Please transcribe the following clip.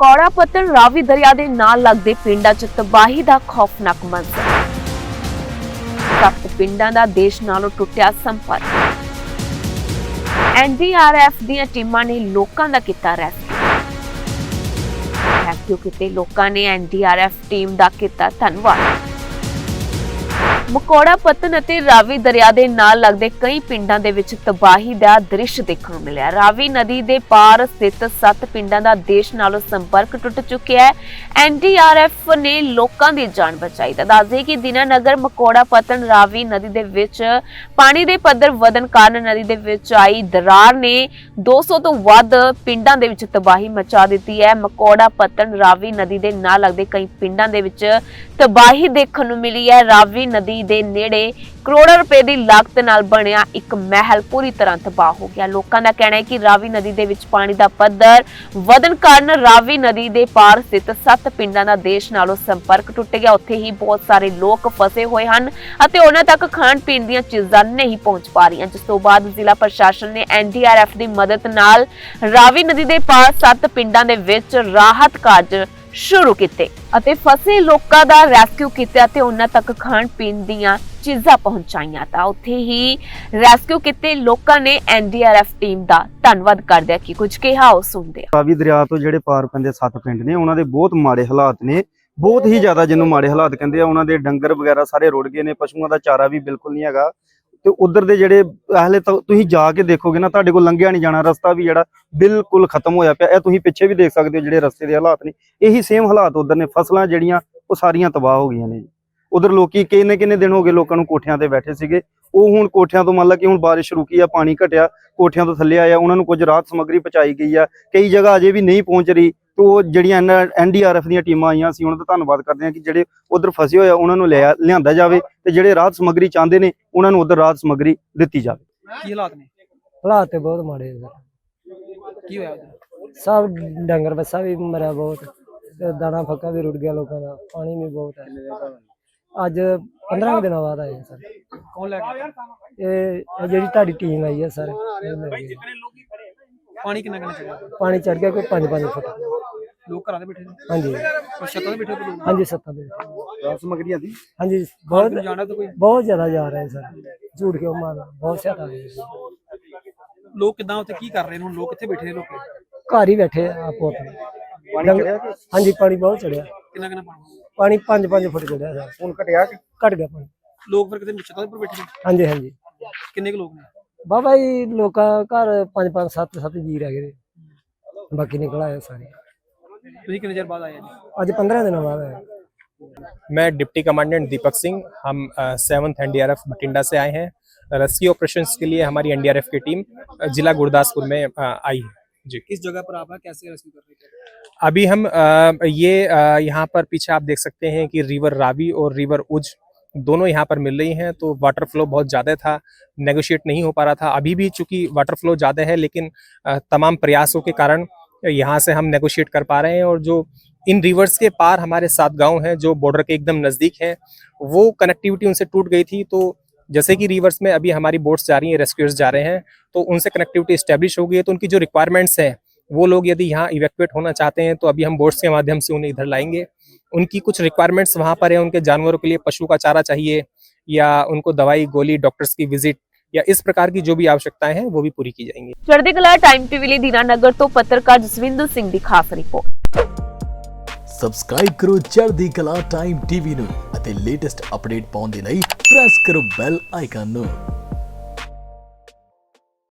ਕੌੜਾ ਪੱਤਣ ਰਾਵੀ ਦਰਿਆ ਦੇ ਨਾਲ ਲੱਗਦੇ ਪਿੰਡਾਂ 'ਚ ਤਬਾਹੀ ਦਾ ਖੌਫਨਾਕ ਮੰਜ਼ਰ। ਸੱਤ ਪਿੰਡਾਂ ਦਾ ਦੇਸ਼ ਨਾਲੋਂ ਟੁੱਟਿਆ ਸੰਪਰਕ। ਐਨਡੀਆਰਐਫ ਦੀਆਂ ਟੀਮਾਂ ਨੇ ਲੋਕਾਂ ਦਾ ਕੀਤਾ ਰੈਸਕਿਊ। ਰੈਸਕਿਊ ਕੀਤੇ ਲੋਕਾਂ ਨੇ ਐਨਡੀਆਰਐਫ ਟੀਮ ਦਾ ਕੀਤਾ ਧੰਨਵਾਦ। ਮਕੌੜਾ ਪਤਨ ਅਤੇ ਰਾਵੀ ਦਰਿਆ ਦੇ ਨਾਲ ਲੱਗਦੇ ਕਈ ਪਿੰਡਾਂ ਦੇ ਵਿੱਚ ਤਬਾਹੀ ਦਾ ਦ੍ਰਿਸ਼ ਦੇਖਣ ਨੂੰ ਮਿਲਿਆ। ਰਾਵੀ ਨਦੀ ਦੇ ਪਾਰ ਸਥਿਤ ਸੱਤ ਪਿੰਡਾਂ ਦਾ ਦੇਸ਼ ਨਾਲੋਂ ਸੰਪਰਕ ਟੁੱਟ ਚੁੱਕਿਆ ਹੈ। ਐਨਡੀਆਰਐਫ ਨੇ ਲੋਕਾਂ ਦੀ ਜਾਨ ਬਚਾਈ ਤਾਂ ਦੱਸਦੇ ਕਿ ਦਿਨਾਨਗਰ, ਮਕੌੜਾ ਪਤਨ ਰਾਵੀ ਨਦੀ ਦੇ ਵਿੱਚ ਪਾਣੀ ਦੇ ਪੱਧਰ ਵਧਣ ਕਾਰਨ ਨਦੀ ਦੇ ਵਿੱਚ ਆਈ ਦਰਾਰ ਨੇ 200 ਤੋਂ ਵੱਧ ਪਿੰਡਾਂ ਦੇ ਵਿੱਚ ਤਬਾਹੀ ਮਚਾ ਦਿੱਤੀ ਹੈ। ਮਕੌੜਾ ਪਤਨ ਰਾਵੀ ਨਦੀ ਦੇ ਨਾਲ ਲੱਗਦੇ ਕਈ ਪਿੰਡਾਂ ਦੇ ਵਿੱਚ ਤਬਾਹੀ ਦੇਖਣ ਨੂੰ ਮਿਲੀ ਹੈ। ਰਾਵੀ ਨਦੀ ਦੇ ਨੇੜੇ ਕਰੋੜਾਂ ਰੁਪਏ ਦੀ ਲਾਗਤ ਨਾਲ ਬਣਿਆ ਇੱਕ ਮਹਿਲ ਪੂਰੀ ਤਰ੍ਹਾਂ ਤਬਾਹ ਹੋ ਗਿਆ। ਲੋਕਾਂ ਦਾ ਕਹਿਣਾ ਹੈ ਕਿ ਰਾਵੀ ਨਦੀ ਦੇ ਵਿੱਚ ਪਾਣੀ ਦਾ ਪੱਧਰ ਵਧਣ ਕਾਰਨ ਰਾਵੀ ਨਦੀ ਦੇ ਪਾਰ ਸਥਿਤ ਸੱਤ ਪਿੰਡਾਂ ਦਾ ਦੇਸ਼ ਨਾਲੋਂ ਸੰਪਰਕ ਟੁੱਟ ਗਿਆ। ਉੱਥੇ ਹੀ ਬਹੁਤ ਸਾਰੇ ਲੋਕ ਫਸੇ ਹੋਏ ਹਨ ਅਤੇ ਉਹਨਾਂ ਤੱਕ ਖਾਣ ਪੀਣ ਦੀਆਂ ਚੀਜ਼ਾਂ ਨਹੀਂ ਪਹੁੰਚ ਪਾ ਰਹੀਆਂ। ਜਿਸ ਤੋਂ ਬਾਅਦ ਜ਼ਿਲ੍ਹਾ ਪ੍ਰਸ਼ਾਸਨ ਨੇ ਐਨਡੀਆਰਐਫ ਦੀ ਮਦਦ ਨਾਲ ਰਾਵੀ ਨਦੀ ਦੇ ਪਾਰ ਸੱਤ ਪਿੰਡਾਂ ਦੇ ਵਿੱਚ ਰਾਹਤ ਕਾਰਜ ਸ਼ੁਰੂ ਕੀਤੇ ਅਤੇ ਫਸੇ ਲੋਕਾਂ ਦਾ ਰੈਸਕਿਊ ਕੀਤਾ ਤੇ ਉਹਨਾਂ ਤੱਕ ਖਾਣ ਪੀਣ ਦੀਆਂ ਚੀਜ਼ਾਂ ਪਹੁੰਚਾਈਆਂ। ਤਾਂ ਉੱਥੇ ਹੀ ਰੈਸਕਿਊ ਕੀਤੇ ਲੋਕਾਂ ਨੇ ਐਨਡੀਆਰਐਫ ਟੀਮ ਦਾ ਧੰਨਵਾਦ ਕਰਦਿਆ ਕਿ ਕੁਝ ਕਿਹਾ ਉਹ ਸੁਣਦੇ ਹਾਂ। ਰਾਵੀ ਦਰਿਆ ਤੋਂ ਜਿਹੜੇ ਪਾਰ ਪੈਂਦੇ ਸੱਤ ਪਿੰਡ ਨੇ, ਉਹਨਾਂ ਦੇ ਬਹੁਤ ਮਾੜੇ ਹਾਲਾਤ ਨੇ। ਬਹੁਤ ਹੀ ਜ਼ਿਆਦਾ ਜਿਹਨੂੰ ਮਾੜੇ ਹਾਲਾਤ ਕਹਿੰਦੇ ਆ, ਉਹਨਾਂ ਦੇ ਡੰਗਰ ਵਗੈਰਾ ਸਾਰੇ ਰੁੜ ਗਏ ਨੇ, ਪਸ਼ੂਆਂ ਦਾ ਚਾਰਾ ਵੀ ਬਿਲਕੁਲ ਨਹੀਂ ਹੈਗਾ। ਤੇ ਉਧਰ ਦੇ ਜਿਹੜੇ ਹਲੇ ਤਾਂ ਤੁਸੀਂ ਜਾ ਕੇ ਦੇਖੋਗੇ ਨਾ, ਤੁਹਾਡੇ ਕੋਲ ਲੰਘਿਆ ਨਹੀਂ ਜਾਣਾ, ਰਸਤਾ ਵੀ ਜਿਹੜਾ ਬਿਲਕੁਲ ਖਤਮ ਹੋਇਆ ਪਿਆ। ਇਹ ਤੁਸੀਂ ਪਿੱਛੇ ਵੀ ਦੇਖ ਸਕਦੇ ਹੋ ਜਿਹੜੇ ਰਸਤੇ ਦੇ ਹਾਲਾਤ ਨੇ। ਇਹੀ ਸੇਮ ਹਾਲਾਤ ਉਧਰ ਨੇ। ਫਸਲਾਂ ਜਿਹੜੀਆਂ, ਉਹ ਸਾਰੀਆਂ ਤਬਾਹ ਹੋ ਗਈਆਂ ਨੇ ਜੀ। ਉਧਰ ਲੋਕੀ ਕਿੰਨੇ ਕਿੰਨੇ ਦਿਨ ਹੋ ਗਏ ਲੋਕਾਂ ਨੂੰ ਕੋਠਿਆਂ ਤੇ ਬੈਠੇ ਸੀਗੇ। ਉਹ ਹੁਣ ਕੋਠਿਆਂ ਤੋਂ ਮੰਨ ਲਾ ਕਿ ਹੁਣ ਬਾਰਿਸ਼ ਰੁਕੀ ਆ, ਪਾਣੀ ਘਟਿਆ, ਕੋਠਿਆਂ ਤੋਂ ਥੱਲੇ ਆਇਆ ਉਹਨਾਂ ਨੂੰ ਕੁਝ ਰਾਹਤ ਸਮੱਗਰੀ ਪਹੁੰਚਾਈ ਗਈ ਆ। ਕਈ ਜਗ੍ਹਾ ਅਜੇ ਵੀ ਨਹੀਂ ਪਹੁੰਚ ਰਹੀ। ਤੇ ਜਿਹੜੀਆਂ ਐਨਡੀਆਰਐਫ ਦੀਆਂ ਟੀਮਾਂ ਆਈਆਂ ਸੀ ਉਹਨਾਂ ਦਾ ਧੰਨਵਾਦ ਕਰਦੇ ਹਾਂ ਕਿ ਜਿਹੜੇ ਉਧਰ ਫਸੇ ਹੋਏ ਆ ਉਹਨਾਂ ਨੂੰ ਲਿਆ ਲਿਆਂਦਾ ਜਾਵੇ ਤੇ ਜਿਹੜੇ ਰਾਹਤ ਸਮੱਗਰੀ ਚਾਹੁੰਦੇ ਨੇ ਉਹਨਾਂ ਨੂੰ ਉਧਰ ਰਾਹਤ ਸਮੱਗਰੀ ਦਿੱਤੀ ਜਾਵੇ। ਕੀ ਹਾਲਾਤ ਨੇ? ਹਾਲਾਤ ਤੇ ਬਹੁਤ ਮਾੜੇ ਨੇ ਕੀ ਹੋਇਆ ਉੱਧਰ? ਸਭ ਡੰਗਰ ਬੱਸਾ ਵੀ ਮਰਿਆ ਬਹੁਤ ਤੇ ਦਾਣਾ ਫੱਕਾ ਵੀ ਰੁੜ ਗਿਆ ਲੋਕਾਂ ਦਾ ਪਾਣੀ ਵੀ ਬਹੁਤ ਹੈ। ਅੱਜ 15 ਕੁ ਦਿਨਾਂ ਬਾਅਦ ਆਏ ਸਰ। ਕੌਣ ਲੈ ਕੇ ਇਹ ਇਹ ਜਿਹੜੀ ਤੁਹਾਡੀ ਟੀਮ ਆਈ ਹੈ ਸਰ। ਪਾਣੀ ਕਿੰਨਾ ਕਿੰਨਾ ਚੜਿਆ ਪਾਣੀ ਚੜ ਗਿਆ ਕੋਈ 5-5 ਫੁੱਟ। ਲੋਕ ਘਰਾਂ ਦੇ ਬੈਠੇ ਨੇ? ਹਾਂਜੀ। ਕੋਈ ਛੱਤਾਂ ਤੇ ਬੈਠੇ ਹੋਏ ਲੋਕ? ਹਾਂਜੀ ਸੱਤਾਂ ਦੇ ਵਿੱਚ। ਰਾਹਤ ਸਮੱਗਰੀ ਆਂਦੀ ਹਾਂਜੀ ਬਹੁਤ ਜਾਣਾ ਤਾਂ ਕੋਈ? ਬਹੁਤ ਜ਼ਿਆਦਾ ਜਾ ਰਹੇ ਸਰ। ਝੂਠ ਕਿਉਂ ਮਾਰਨਾ ਬਹੁਤ ਜ਼ਿਆਦਾ ਲੋਕ ਕਿਦਾਂ ਉੱਥੇ ਕੀ ਕਰ ਰਹੇ ਨੇ? ਹੁਣ ਲੋਕ ਕਿੱਥੇ ਬੈਠੇ ਨੇ ਲੋਕ? ਘਰ ਹੀ ਬੈਠੇ ਆ ਆਪੋ ਆਪਣੇ ਪਾਣੀ ਚੜਿਆ ਹਾਂਜੀ ਪਾਣੀ ਬਹੁਤ ਚੜਿਆ ਕਿੰਨਾ ਕਿੰਨਾ ਪਾਣੀ? ਪਾਣੀ 5-5 ਫੁੱਟ ਚੜਿਆ ਸਰ। ਹੁਣ ਘਟਿਆ ਘਟ ਗਿਆ ਪਾਣੀ। ਲੋਕ ਫਿਰ ਕਿਤੇ ਛੱਤਾਂ ਦੇ ਉੱਪਰ ਬੈਠੇ ਨੇ? ਹਾਂਜੀ ਹਾਂਜੀ। ਕਿੰਨੇ ਕੁ ਲੋਕ ਨੇ? ਬਾਬਾ ਜੀ ਲੋਕਾਂ ਘਰ 5-5 7-7 ਜੀ ਰਹਿ ਗਏ ਨੇ। ਬਾਕੀ ਨਿਕਲ ਆਏ ਸਾਰੇ ਤੁਸੀਂ ਕਿੰਨੇ ਚਿਰ ਬਾਅਦ ਆਏ ਜੀ ਅੱਜ 15 ਦਿਨਾਂ ਬਾਅਦ ਆਏ मैं डिप्टी कमांडेंट दीपक सिंह हम सेवन्थ एनडीआरएफ बठिंडा से आए हैं रेस्क्यू ऑपरेशंस के लिए हमारी एनडीआरएफ की टीम अ, जिला गुरदासपुर में अ, आई है जी किस जगह पर आप हैं कैसे रेस्क्यू कर रहे थे अभी हम अ, ये अ, यहाँ पर पीछे आप देख सकते हैं कि रिवर रावी और रिवर उज दोनों यहाँ पर मिल रही हैं तो वाटर फ्लो बहुत ज़्यादा था नेगोशिएट नहीं हो पा रहा था। अभी भी चूँकि वाटर फ्लो ज़्यादा है, लेकिन तमाम प्रयासों के कारण यहाँ से हम नेगोशिएट कर पा रहे हैं और जो इन रिवर्स के पार हमारे सात गाँव हैं, जो बॉर्डर के एकदम नज़दीक हैं, वो कनेक्टिविटी उनसे टूट गई थी। तो जैसे कि रिवर्स में अभी हमारी बोट्स जा रही हैं रेस्क्यूर्स जा रहे हैं तो उनसे कनेक्टिविटी इस्टेब्लिश हो गई है। तो उनकी जो रिक्वायरमेंट्स हैं वो लोग यदि यहाँ इवैक्यूएट होना चाहते हैं तो अभी हम बोट्स के माध्यम से उन्हें इधर लाएंगे उनकी कुछ रिक्वायरमेंट्स वहाँ पर है उनके जानवरों के लिए पशु का चारा चाहिए या उनको दवाई गोली डॉक्टर्स की विजिट या इस प्रकार की जो भी आवश्यकताएं हैं वो भी पूरी की जाएंगी ਚੜ੍ਹਦੀ ਕਲਾ ਟਾਈਮ ਟੀਵੀ ਲਈ ਦੀਨਾਨਗਰ ਤੋਂ ਪੱਤਰਕਾਰ ਜਸਵਿੰਦਰ ਸਿੰਘ ਦੀ ਖਾਸ ਰਿਪੋਰਟ ਸਬਸਕ੍ਰਾਈਬ ਕਰੋ ਚੜ੍ਹਦੀ ਕਲਾ ਟਾਈਮ ਟੀਵੀ ਨੂੰ ਅਤੇ ਲੇਟੈਸਟ ਅਪਡੇਟ ਪਾਉਣ ਦੇ ਲਈ ਪ੍ਰੈਸ ਕਰੋ ਬੈਲ ਆਈਕਨ ਨੂੰ